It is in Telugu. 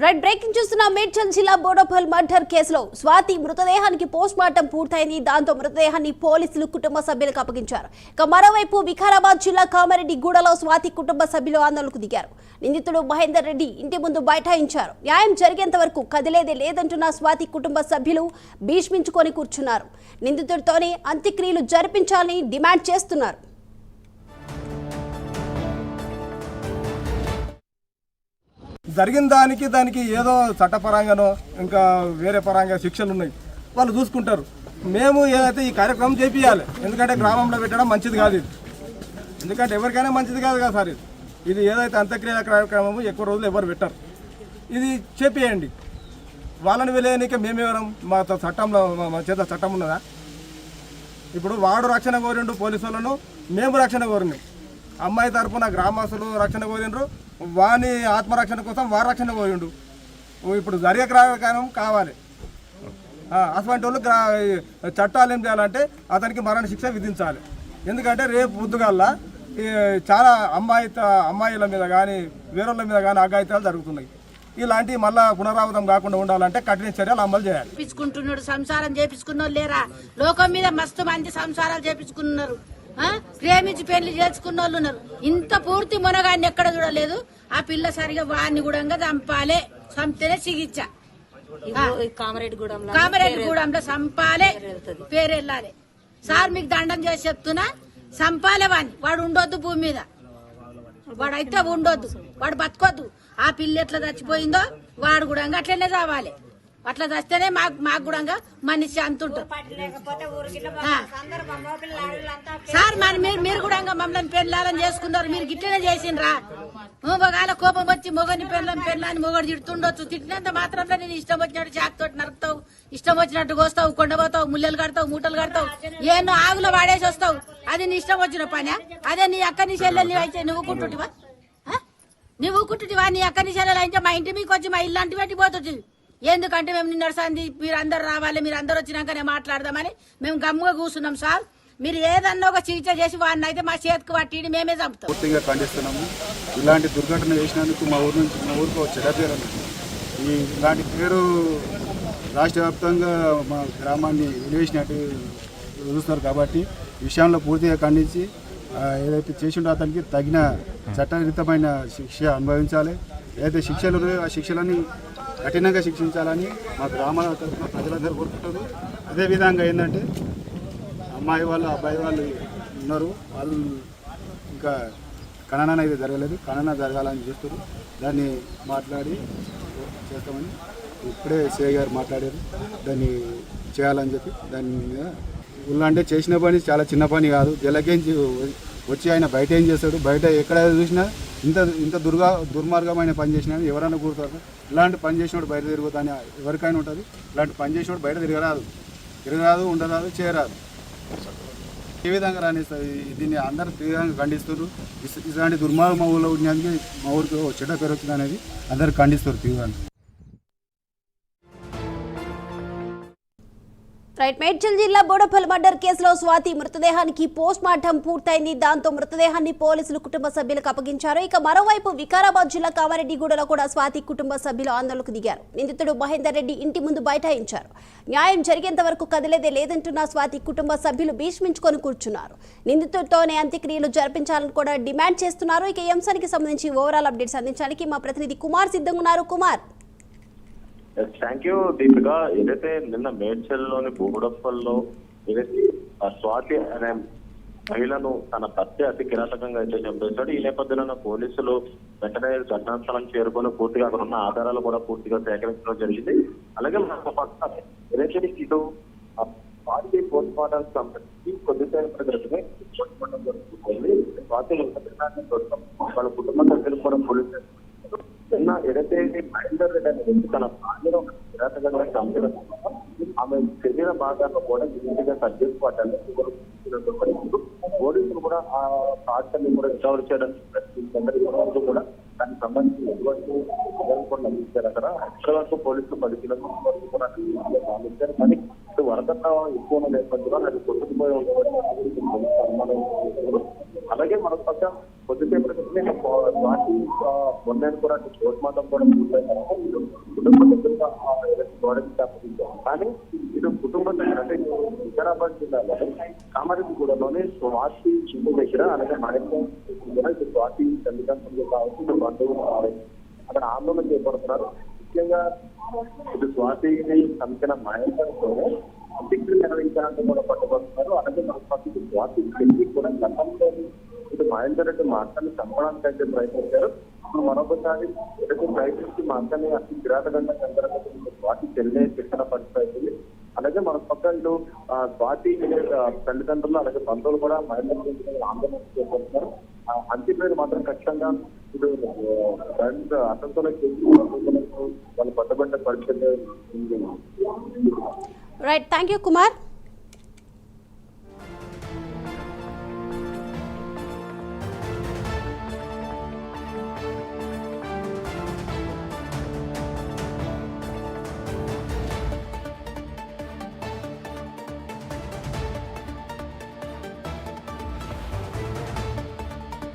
రైట్ బ్రేకింగ్ చూస్తున్న మేడ్చల్ జిల్లా బోడపల్ మర్డర్ కేసులో స్వాతి మృతదేహానికి పోస్ట్ మార్టం పూర్తయింది. దాంతో మృతదేహాన్ని పోలీసులు కుటుంబ సభ్యులకు అప్పగించారు. ఇక మరోవైపు వికారాబాద్ జిల్లా కామారెడ్డి గూడలో స్వాతి కుటుంబ సభ్యులు ఆందోళనకు దిగారు. నిందితుడు మహేందర్ రెడ్డి ఇంటి ముందు బైఠాయించారు. న్యాయం జరిగేంత వరకు కదిలేదే లేదంటున్న స్వాతి కుటుంబ సభ్యులు భీష్మించుకొని కూర్చున్నారు. నిందితుడితోనే అంత్యక్రియలు జరిపించాలని డిమాండ్ చేస్తున్నారు. జరిగిన దానికి దానికి ఏదో చట్టపరంగానో ఇంకా వేరే పరంగా శిక్షలు ఉన్నాయి వాళ్ళు చూసుకుంటారు. మేము ఏదైతే ఈ కార్యక్రమం చేపియాలి ఎందుకంటే గ్రామంలో పెట్టడం మంచిది కాదు ఇది. ఎందుకంటే ఎవరికైనా మంచిది కాదు కదా సార్ ఇది. ఇది ఏదైతే అంత్యక్రియ కార్యక్రమము ఎక్కువ రోజులు ఎవరు పెట్టరు. ఇది చేపియండి. వాళ్ళని వెళ్ళేయనిక మేమెవరం? మా చట్టంలో మా- చేత చట్టం ఉన్నదా? ఇప్పుడు వాడు రక్షణ కోరిండు పోలీసు వాళ్ళను మేము రక్షణ కోరినాం. అమ్మాయి తరపున గ్రామస్తులు రక్షణ కోరిండ్రు వాని ఆత్మరక్షణ కోసం వారక్షణ రక్షణ ఇప్పుడు జరిగే కార్యక్రమం కావాలి. అటువంటి వాళ్ళు చట్టాలు ఏం చేయాలంటే అతనికి మరణ శిక్ష విధించాలి. ఎందుకంటే రేపు పొద్దుగల్లా ఈ చాలా అమ్మాయి అమ్మాయిల మీద కానీ వేరేళ్ళ మీద కానీ అఘాయితాలు జరుగుతున్నాయి. ఇలాంటి మళ్ళా పునరావృతం కాకుండా ఉండాలంటే కఠిన చర్యలు అమలు చేయాలి. చేపించుకుంటున్నాడు సంసారం చేపించుకున్నోళ్ళు లేరా? లోకం మీద మస్తు మంది సంసారాలు చేపించుకున్నారు. ప్రేమించి పెళ్ళి చేసుకున్న వాళ్ళు ఉన్నారు. ఇంత పూర్తి మునగాన్ని ఎక్కడ చూడలేదు. ఆ పిల్ల సరిగా వాడిని కూడా చంపాలే. చంపితేనే చికిత్స. కామరెడ్డిగూడెంలో కామరెడ్డిగూడెంలో సంపాలే పేరు వెళ్ళాలి సార్ మీకు దండం చేసి చెప్తున్నా సంపాలే వాడిని. వాడు ఉండొద్దు భూమి మీద. వాడు అయితే ఉండొద్దు. వాడు బతకొద్దు. ఆ పిల్ల ఎట్లా చచ్చిపోయిందో వాడు కూడా అట్లనే చావాలి. అట్లా చస్తేనే మాకు మాకు కూడా మనిషి అంత ఉంటుంది ఆ. సార్ మరి మీరు మీరు కూడా మమ్మల్ని పెళ్ళాలని చేసుకున్నారు. మీరు గిట్లనే చేసిండ్రా. ఒకవేళ కోపం వచ్చి మొగని పెళ్ళని పెళ్ళని మొగడు తిడుతుండొచ్చు. తిట్టినంత మాత్రంలో నేను ఇష్టం వచ్చినట్టు చాకుతోటి నరుకుతావు. ఇష్టం వచ్చినట్టు కోస్తావు కొండపోతావు ముల్లెలు కడతావు మూటలు కడతావు. ఏమో ఆగులో వాడేసి వస్తావు. అది నీ ఇష్టం వచ్చిన పని? అదే నీ అక్క నీ చెల్లెలు అయితే నువ్వు కుంటుంటివా? నువ్వు కుంటుంటివా నీ అక్క నీ చెల్లెలు అయితే మా ఇంటి మీకు వచ్చి మా ఇల్లు అంటి పెట్టి పోతుంది. ఎందుకంటే మేము నిన్న సంది మీరు అందరు రావాలి మీరు అందరు వచ్చినాకనే మాట్లాడదామని మేము గమ్ముగా కూర్చున్నాం సార్. మీరు ఏదన్నా ఒక చికిత్స చేసి వాడిని అయితే మా చేతికి పట్టి మేమే చంపుతాం. పూర్తిగా ఖండిస్తున్నాము. ఇలాంటి దుర్ఘటన చేసినందుకు మా ఊరు నుంచి మా ఊరికి ఒక ఈ ఇలాంటి పేరు రాష్ట్ర వ్యాప్తంగా మా గ్రామాన్ని వెలివేసినట్టు చూస్తున్నారు కాబట్టి విషయంలో పూర్తిగా ఖండించి ఏదైతే చేసిండో అతనికి తగిన చట్టరీతమైన శిక్ష అనుభవించాలి. ఏదైతే శిక్షలు ఉన్నాయో ఆ శిక్షలని కఠినంగా శిక్షించాలని మా గ్రామాల తరఫున ప్రజలందరూ కోరుకుంటారు. అదేవిధంగా ఏంటంటే అమ్మాయి వాళ్ళు అబ్బాయి వాళ్ళు ఉన్నారు. వాళ్ళు ఇంకా ఖననం అయితే జరగలేదు. ఖననం జరగాలని చూస్తారు దాన్ని మాట్లాడి చేస్తామని ఇప్పుడే సే గారు మాట్లాడారు. దాన్ని చేయాలని చెప్పి దాని మీద. ఊళ్ళో అంటే చేసిన పని చాలా చిన్న పని కాదు. జలకేంచి వచ్చి ఆయన బయట ఏం చేస్తాడు బయట ఎక్కడ చూసినా ఇంత ఇంత దుర్గా దుర్మార్గమైన పని చేసినా ఎవరైనా కూరుతారు ఇలాంటి పని చేసినోడు బయట తిరుగుతాని ఎవరికైనా ఉంటుంది. ఇలాంటి పని చేసినోడు బయట తిరగరాదు. తిరగరాదు ఉండరాదు చేయరాదు. ఏ విధంగా రాణిస్తారు దీన్ని అందరూ తీవ్రంగా ఖండిస్తారు ఇలాంటి దుర్మార్గం మా ఊళ్ళో ఉన్నందుకు మా ఊరికి చెడ్డ పేరు వచ్చింది అనేది అందరూ ఖండిస్తారు తీవ్రంగా. రైట్ మేడ్చల్ జిల్లా బోడపల్ మర్డర్ కేసులో స్వాతి మృతదేహానికి పోస్ట్ మార్టం పూర్తయింది. దాంతో మృతదేహాన్ని పోలీసులు కుటుంబ సభ్యులకు అప్పగించారు. ఇక మరోవైపు వికారాబాద్ జిల్లా కామారెడ్డిగూడలో కూడా స్వాతి కుటుంబ సభ్యులు ఆందోళనకు దిగారు. నిందితుడు మహేందర్ రెడ్డి ఇంటి ముందు బైఠాయించారు. న్యాయం జరిగేంత వరకు కదిలేదే లేదంటున్న స్వాతి కుటుంబ సభ్యులు భీష్మించుకొని కూర్చున్నారు. నిందితుడితోనే అంత్యక్రియలు జరిపించాలని కూడా డిమాండ్ చేస్తున్నారు. ఇక ఈ అంశానికి సంబంధించి ఓవరాల్ అప్డేట్స్ అందించడానికి మా ప్రతినిధి కుమార్ సిద్ధంగా ఉన్నారు కుమార్. థ్యాంక్ యూ దీపిక ఏదైతే నిన్న మేడ్చల్లోని బూడప్పల్లో ఏదైతే స్వాతి అనే మహిళను తన భర్త అతి కిరాతకంగా అయితే చంపేశాడు ఈ నేపథ్యంలో పోలీసులు వెంటనే ఘటనాస్థలం చేరుకొని పూర్తిగా అక్కడ ఉన్న ఆధారాలు కూడా పూర్తిగా సేకరించడం జరిగింది. అలాగే మన పక్క ఏదైతే ఇటు ఆ స్వాతి పోస్ట్ మార్టం సంబంధించి కొద్దిసేపటి క్రితమే పోస్ట్ మార్టం జరుగుతుంది. స్వాతి వాళ్ళ కుటుంబ సభ్యులు కూడా పోలీసులు నిన్న ఏదైతే మహేందర్ రెడ్డి అనే వ్యక్తి తన భార్యను ఒక కిరాతకంగా చంపడం ఆమె శరీర భాగాలను కూడా ఇమీడియట్గా కట్ చేసుకోవటాన్ని పోలీసులు కూడా ఆ సాక్ష్యాన్ని కూడా రికవర్ చేయడానికి ప్రయత్నించారు కూడా దానికి సంబంధించి ఎటువంటి వివరాలు కూడా అందించారు అక్కడ ఎక్కడ వరకు పోలీసులు పది కిలోమీటర్లు కూడా అందించారు. కానీ ఇటు వరద ఎక్కువ ఉన్న నేపథ్యంలో అది కొట్టుకుపోయి ఉండవచ్చు అలాగే మరొక పక్క కొద్దిసేపటి పార్టీ మొన్న కూడా పోస్ట్ కూడా పూర్తయిన తర్వాత కానీ ఇటు కుటుంబ అంటే వికారాబాద్ జిల్లాలో కామారెడ్డిగూడలోని స్వాతి ఇంటి దగ్గర అలాగే మహేంద్ర కూడా ఇటు స్వాతి తల్లిదండ్రులు కావచ్చు బంధువులు కావచ్చు అక్కడ ఆందోళన చేపడుతున్నారు. ముఖ్యంగా ఇటు స్వాతిని చంపిన మహేంద్రతోనే అంత్యక్రియ నిర్వహించడానికి కూడా పట్టుబడుతున్నారు. అలాగే మన పక్కకి స్వాతి కూడా గతంలో మహేందర్ రెడ్డి మా చంపడానికి అయితే ప్రయత్నించారు. ఇప్పుడు మరొకసారి ప్రయత్నించి మా అతి కిరాటగంట సందర్భంగా స్వాతి చెల్లె శిక్షణ పరిస్థితి అలాగే మన పక్క ఇటు స్వాతి తల్లిదండ్రులు అలాగే బంధువులు కూడా మహేందర్ రెడ్డి ఆందోళన చేపడుతున్నారు. ఆ పేరు మాత్రం ఖచ్చితంగా ఇప్పుడు ఫ్రెండ్స్ వాళ్ళు పట్టబడ్డ పరిస్థితి రైట్ థ్యాంక్ యూ కుమార్